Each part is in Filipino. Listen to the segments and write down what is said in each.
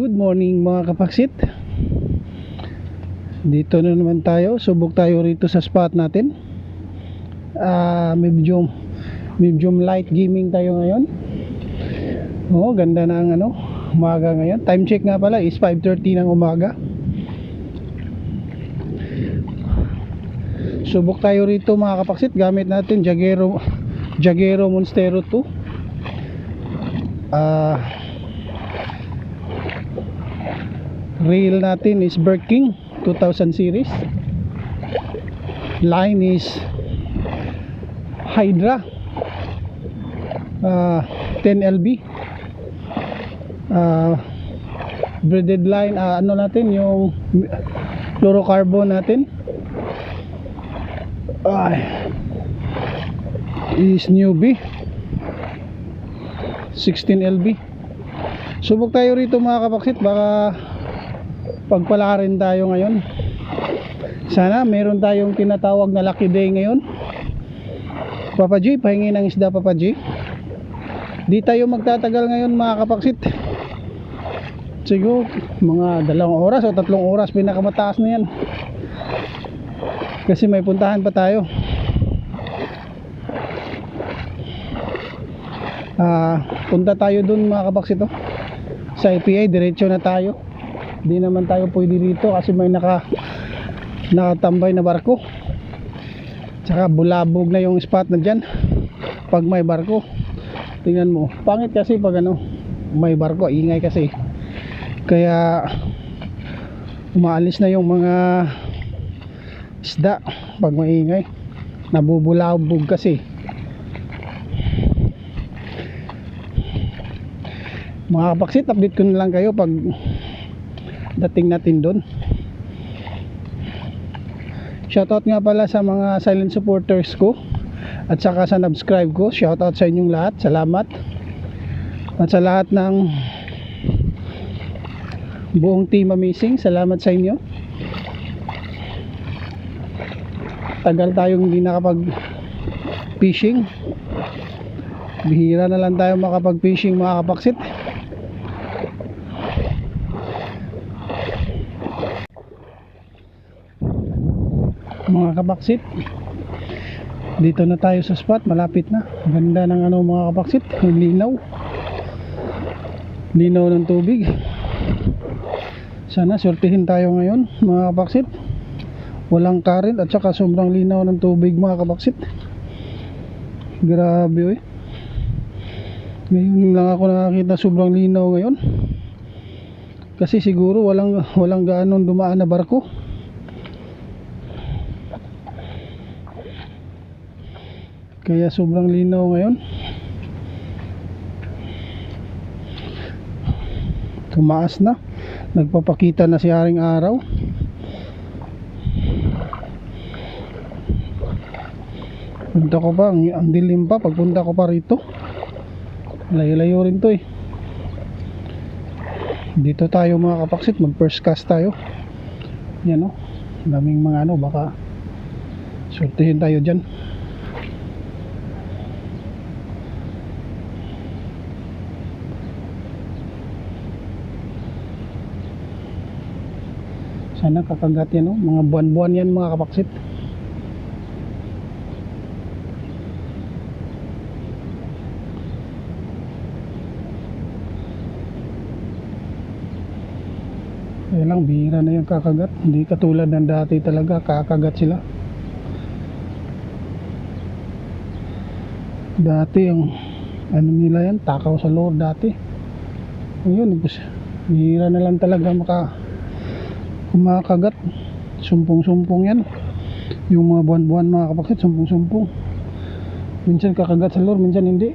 Good morning mga kapaksit. Dito na naman tayo. Subok tayo rito sa spot natin. Ah, Medium Medium light gaming tayo ngayon. Oo, ganda na ang ano Umaga ngayon. Time check nga pala is 5.30 ng umaga. Subok tayo rito mga kapaksit. Gamit natin Jagero Jagero Monstero 2 Ah Rail natin is Birking 2000 series. Line is Hydra uh, 10 LB. Uh, braided line ah, ano natin yung fluorocarbon natin. Ay. Is newbie 16 LB. Subok tayo rito mga kapaksit baka pagpalarin tayo ngayon. Sana meron tayong tinatawag na lucky day ngayon. Papa G, pahingi ng isda Papa G. Di tayo magtatagal ngayon mga kapaksit. Siguro mga dalawang oras o tatlong oras pinakamataas na yan. Kasi may puntahan pa tayo. Ah punta tayo dun mga kapaksit oh. sa IPA diretso na tayo Di naman tayo pwede dito kasi may naka nakatambay na barko. Tsaka bulabog na yung spot na dyan. Pag may barko. Tingnan mo. Pangit kasi pag ano, may barko. Ingay kasi. Kaya umaalis na yung mga isda pag maingay. Nabubulabog kasi. Mga kapaksit, update ko na lang kayo pag dating natin doon shoutout nga pala sa mga silent supporters ko at saka sa subscribe ko. Shoutout sa inyong lahat. Salamat. At sa lahat ng buong team amazing salamat sa inyo. Tagal tayong hindi nakapag fishing bihira na lang tayo makapag fishing mga kapaksit mga kabaksit. Dito na tayo sa spot malapit na. Ganda ng ano mga kabaksit yung linaw. Linaw ng tubig. Sana sortihin tayo ngayon mga kabaksit. Walang current at saka sobrang linaw ng tubig mga kabaksit. Grabe eh ngayon lang ako nakakita sobrang linaw ngayon. Kasi siguro walang walang gaanong dumaan na barko kaya sobrang linaw ngayon. Tumaas na. Nagpapakita na si haring araw. Punta ko pa. Ang, ang dilim pa. Pagpunta ko pa rito. Layo layo rin to eh. Dito tayo mga kapaksit. Mag first cast tayo. Yan o daming mga ano. Baka sortihin tayo dyan sana kakagat yan oh. mga buwan-buwan yan mga kapaksit kaya lang bihira na yung kakagat. Hindi katulad ng dati talaga kakagat sila. Dati yung ano nila yan takaw sa lure dati. Ngayon bihira na lang talaga maka kumakagat sumpong-sumpong yan. Yung mga buwan-buwan mga kapaksit sumpong-sumpong. Minsan kakagat sa lure minsan hindi.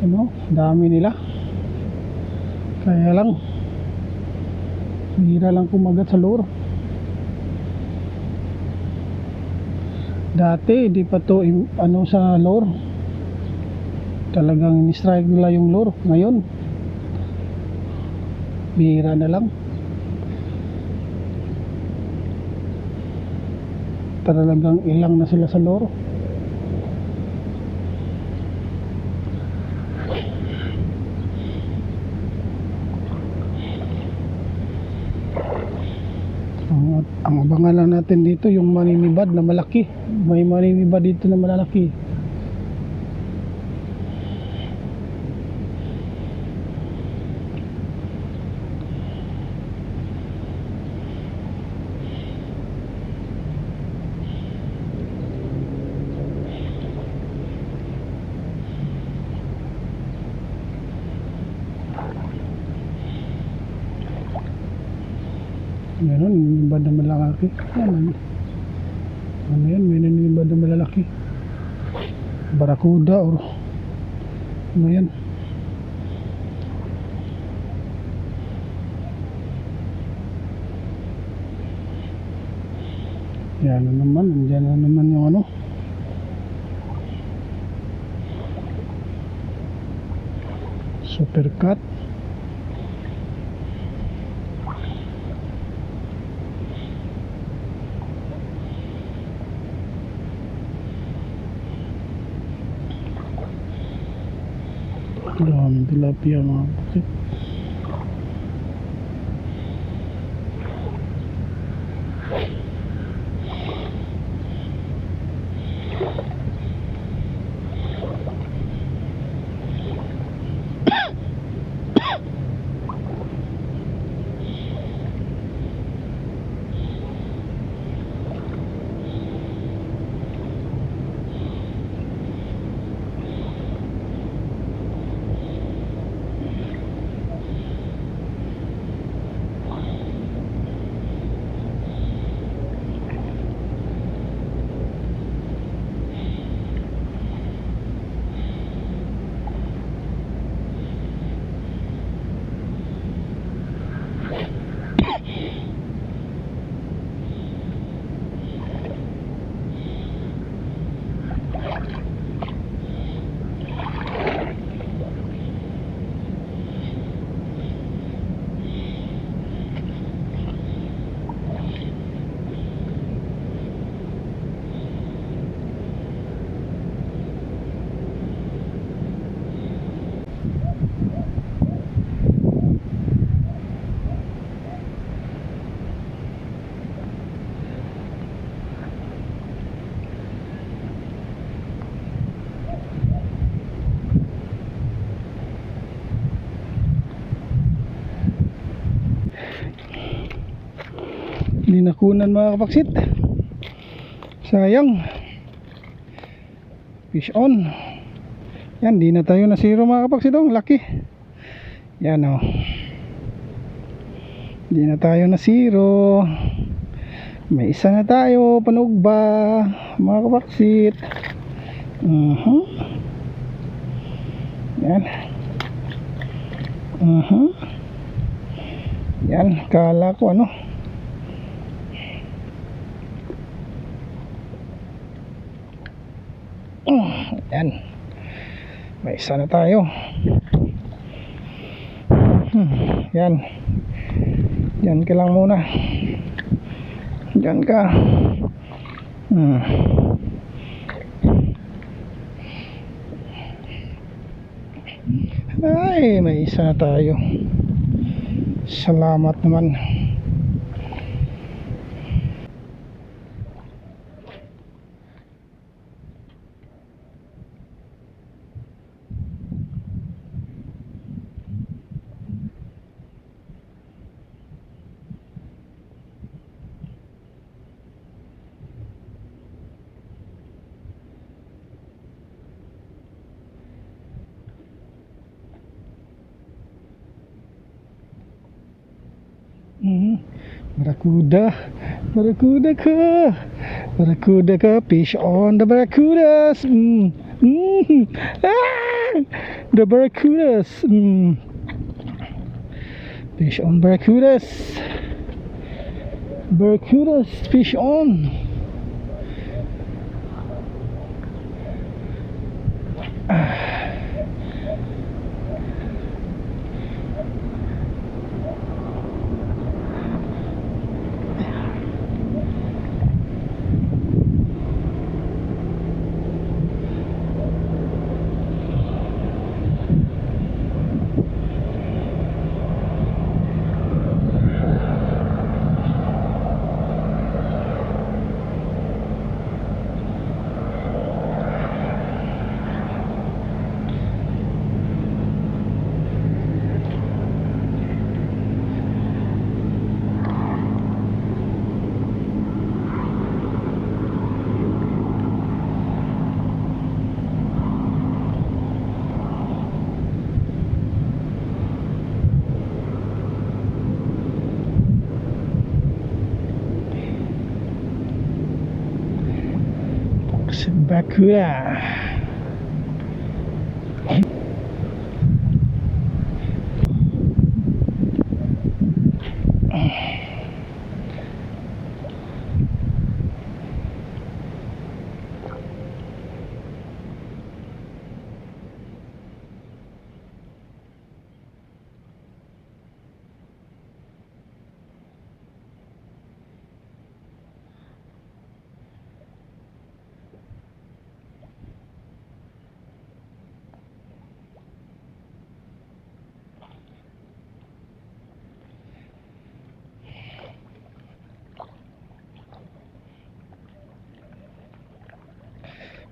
Ano dami nila. Kaya lang hira lang kumagat sa lure dati di pa to ano sa lure talagang ni-strike nila yung lure ngayon. Bihira na lang. Talagang ilang na sila sa lure ang abangan lang natin dito yung maninibad na malaki. May maninibad dito na malalaki. Meron, nanibad na malalaki. Ano, ano, ano yan, may nanibad na malalaki. Barakuda or ano yan. Yan na naman, nandiyan na naman yung ano. Super tilapia mga kapatid. Nakunan mga kapaksit. Sayang. Fish on. Yan, di na tayo na zero mga kapaksit. Oh, laki. Yan oh. Di na tayo na zero. May isa na tayo. Panog ba? Mga kapaksit. Uh-huh. Yan. Uh-huh. Yan, kala ko ano. Yan. May isa na tayo. Hmm, yan. Yan ka lang muna. Yan ka. Hmm. Ay, may isa na tayo. Salamat naman. Barracuda, Barracuda ka, Barracuda ka, fish on the Barracudas. Mm, mm, ah, the Barracudas. Mm. Fish on Barracudas. Barracudas, fish on. Ah. 아, 그래.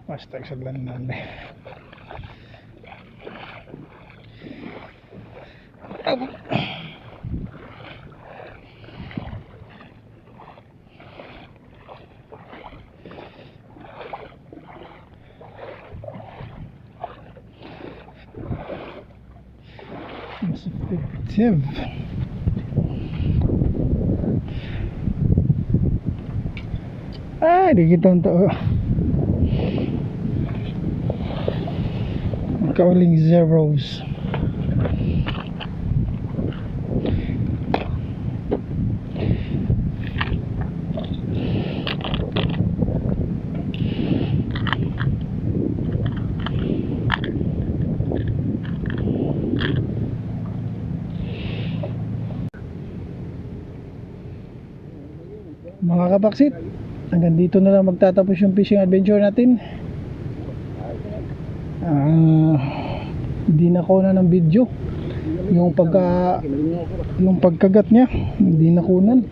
Sa landan eh. Mas effective. Ay, di kita untuk Kauling zeros. Mga kapaksit, hanggang dito na lang magtatapos yung fishing adventure natin. Ah, hindi na ko na ng video. Yung pagka yung pagkagat niya, hindi nakunan.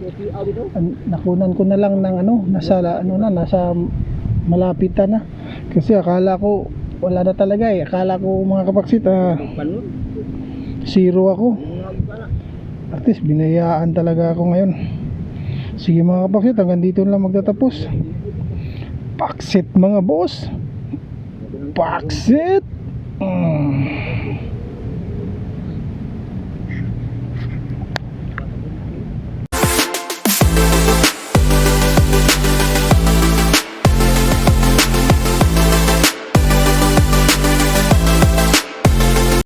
An- Nakunan ko na lang ng ano, nasa ano na, nasa malapitan na. Kasi akala ko wala na talaga eh. Akala ko mga kapaksit, ah, zero ako. At least binayaan talaga ako ngayon. Sige mga kapaksit, hanggang dito lang magtatapos. Paksit mga boss. Paksit! Mm.